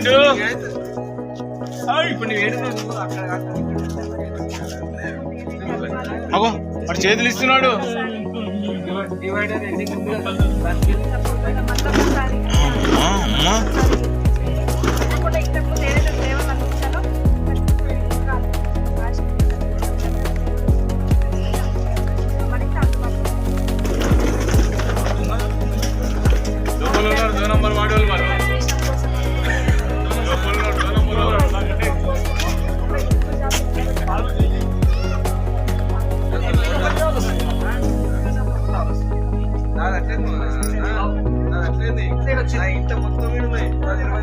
ఏడు అగో వాడు చేతులు ఇస్తున్నాడు. డివైడర్ ఎన్ని ఇంత మొత్తం ఉన్నాయి ఇరవై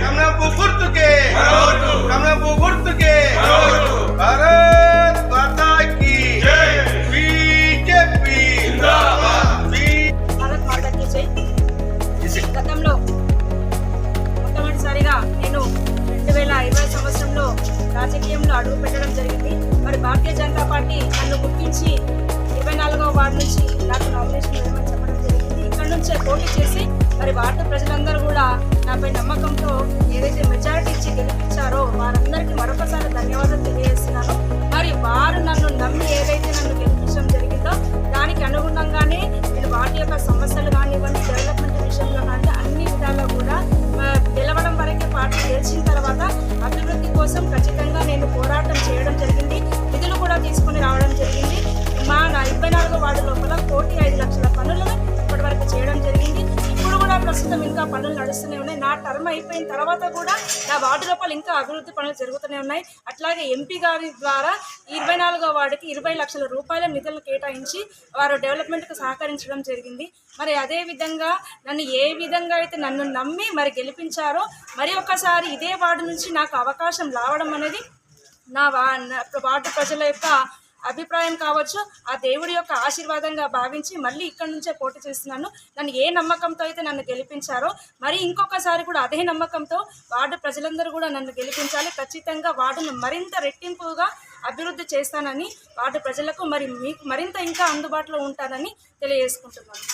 కమలాపు గుర్తుకే కమలాపు గుర్తుకే భారత్ మాతాకి బీజేపీ భారత్ మాతాకి జై గతంలో మొట్టమొదటిసారిగా నేను రెండు వేల ఇరవై సంవత్సరంలో రాజకీయంలో అడుగు పెట్టడం జరిగింది. మరి భారతీయ జనతా గారిని నన్ను గుర్తించి ఇరవై నాలుగవ వార్డు నుంచి నాకు నామినేషన్ వేయమని చెప్పడం జరిగింది. ఇక్కడ నుంచే పోటీ చేసి మరి వార్డు ప్రజలందరూ కూడా నాపై నమ్మకంతో ఏదైతే మెజారిటీ ఇచ్చి గెలిపించారో వారందరికీ మరొకసారి ధన్యవాదాలు తెలియజేస్తున్నాను. మరి వారు నన్ను నమ్మి ఏదైతే నన్ను గెలిపించడం జరిగిందో దానికి అనుగుణంగానే నేను వాటి యొక్క సమస్యలు కానివ్వండి డెవలప్మెంట్ విషయంలో కానీ అన్ని విధాల్లో కూడా గెలవడం వరకే పార్టీ గెలిచిన తర్వాత అభివృద్ధి కోసం ఖచ్చితంగా ప్రస్తుతం ఇంకా పనులు నడుస్తూనే ఉన్నాయి. నా టర్మ్ అయిపోయిన తర్వాత కూడా నా వార్డు లోపల ఇంకా అభివృద్ధి పనులు జరుగుతూనే ఉన్నాయి. అట్లాగే ఎంపీ గారి ద్వారా ఇరవై నాలుగో వార్డుకి ఇరవై లక్షల రూపాయల నిధులు కేటాయించి వారు డెవలప్మెంట్కి సహకరించడం జరిగింది. మరి అదే విధంగా నన్ను ఏ విధంగా అయితే నన్ను నమ్మి మరి గెలిపించారో మరి ఒకసారి ఇదే వార్డు నుంచి నాకు అవకాశం రావడం అనేది నా వా నా వార్డు ప్రజల యొక్క అభిప్రాయం కావచ్చు ఆ దేవుడి యొక్క ఆశీర్వాదంగా భావించి మళ్ళీ ఇక్కడ నుంచే పోటీ చేస్తున్నాను. నన్ను ఏ నమ్మకంతో అయితే నన్ను గెలిపించారో మరి ఇంకొకసారి కూడా అదే నమ్మకంతో వార్డు ప్రజలందరూ కూడా నన్ను గెలిపించాలి. ఖచ్చితంగా వార్డును మరింత రెట్టింపుగా అభివృద్ధి చేస్తానని వార్డు ప్రజలకు మరి మీకు మరింత ఇంకా అందుబాటులో ఉంటానని తెలియజేసుకుంటున్నాను.